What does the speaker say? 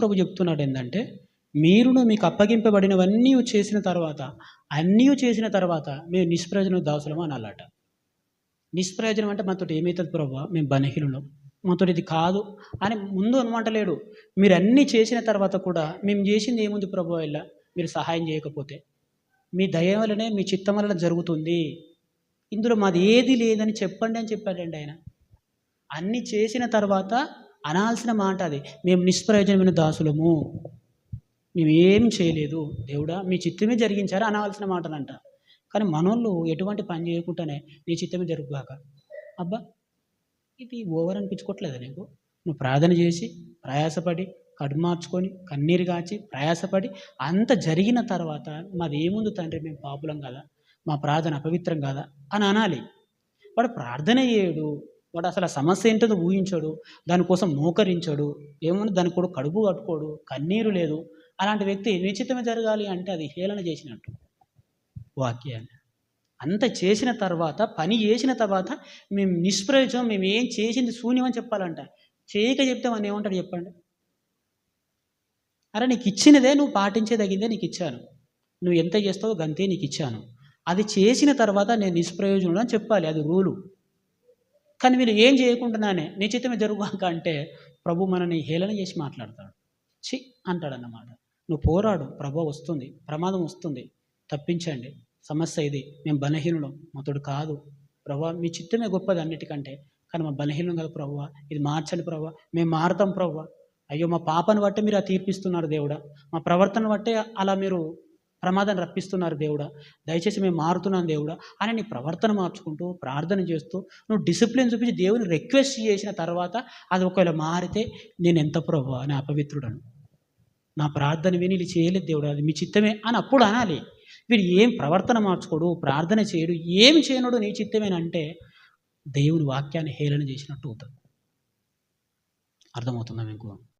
ప్రభు చెప్తున్నాడు ఏంటంటే మీరును మీకు అప్పగింపబడినవన్నీ చేసిన తర్వాత అన్నీ చేసిన తర్వాత మేము నిష్ప్రయోజన దాసులము అనాలట నిష్ప్రయోజనం అంటే మాతో ఏమవుతుంది ప్రభు? మేము బలహీనులం. మాతో ఇది కాదు అని ముందు అనమాటలేడు మీరు అన్నీ చేసిన తర్వాత కూడా మేము చేసింది ఏముంది ప్రభు ఇలా? మీరు సహాయం చేయకపోతే. మీ దయ వలనే మీ చిత్తం వలన జరుగుతుంది. ఇందులో మాది ఏది లేదని చెప్పండి అని చెప్పాడండి ఆయన. అన్నీ చేసిన తర్వాత అనాల్సిన మాట అది. మేము నిష్ప్రయోజనమైన దాసులము. మేము ఏం చేయలేదు. దేవుడా మీ చిత్తమే జరిగించారు అనాల్సిన మాటలంట. కానీ మనోళ్ళు ఎటువంటి పని చేయకుండానే నీ చిత్తమే జరుగుగాక. అబ్బా ఇది ఓవర్ అనిపించుకోవట్లేదా నీకు? నువ్వు ప్రార్థన చేసి ప్రయాసపడి కడుపు మార్చుకొని కన్నీరు కాచి ప్రయాసపడి అంత జరిగిన తర్వాత మాది ఏముంది తండ్రి మేము పాపులం కదా? మా ప్రార్థన అపవిత్రం కదా? అని అనాలి. వాడు ప్రార్థన చేయడు. వాడు అసలు ఆ సమస్య ఏంటో ఊహించడు. దానికోసం మోకరించాడు. ఏమన్నా దాని కూడా కడుపు కట్టుకోడు కన్నీరు లేదు. అలాంటి వ్యక్తి నిశ్చితమే జరగాలి అంటే అది హేళన చేసినట్టు. వాక్యాన్ని. అంత చేసిన తర్వాత పని చేసిన తర్వాత మేము నిష్ప్రయోజనం మేము ఏం చేసింది శూన్యమని చెప్పాలంట. చేయక చెప్తే మనం ఏమంటాడు చెప్పండి? అరే నీకు ఇచ్చినదే నువ్వు పాటించేదగిందే నీకు ఇచ్చాను. నువ్వు ఎంత చేస్తావో గంతే నీకు ఇచ్చాను. అది చేసిన తర్వాత నేను నిష్ప్రయోజనం అని చెప్పాలి. అది రూలు. కానీ మీరు ఏం చేయకుండానే నిశ్చితమే జరుగుగాక అంటే ప్రభు మనని హేళన చేసి మాట్లాడతాడు. చి అంటాడన్నమాట. నువ్వు పోరాడు ప్రభు వస్తుంది ప్రమాదం వస్తుంది తప్పించండి. సమస్య ఇది మేము బలహీనులం మాతోడు కాదు. ప్రభా మీ చిత్తమే గొప్పది అన్నిటికంటే. కానీ మా బలహీనం కదా ప్రభు ఇది మార్చండి ప్రభు మేము మారుతాం ప్రభు. అయ్యో మా పాపను బట్టే మీరు ఆ తీర్పిస్తున్నారు దేవుడా. మా ప్రవర్తన బట్టే అలా మీరు ప్రమాదం రప్పిస్తున్నారు దేవుడా. దయచేసి మేము మారుతున్నాం దేవుడా. అని నీ ప్రవర్తన మార్చుకుంటూ ప్రార్థన చేస్తూ నువ్వు డిసిప్లిన్ చూపించి దేవుని రిక్వెస్ట్ చేసిన తర్వాత అది ఒకవేళ మారితే నేను ఎంత ప్రభు అని అపవిత్రుడను. నా ప్రార్థన విని ఇది చేయలేదు దేవుడు. అది మీ చిత్తమే అని అప్పుడు అనాలి. వీడు ఏం ప్రవర్తన మార్చుకోడు ప్రార్థన చేయడు ఏమి చేయనుడు నీ చిత్తమేనంటే దేవుని వాక్యాన్ని హేళన చేసినట్టు అవుతుంది అర్థమవుతుందా మీకు?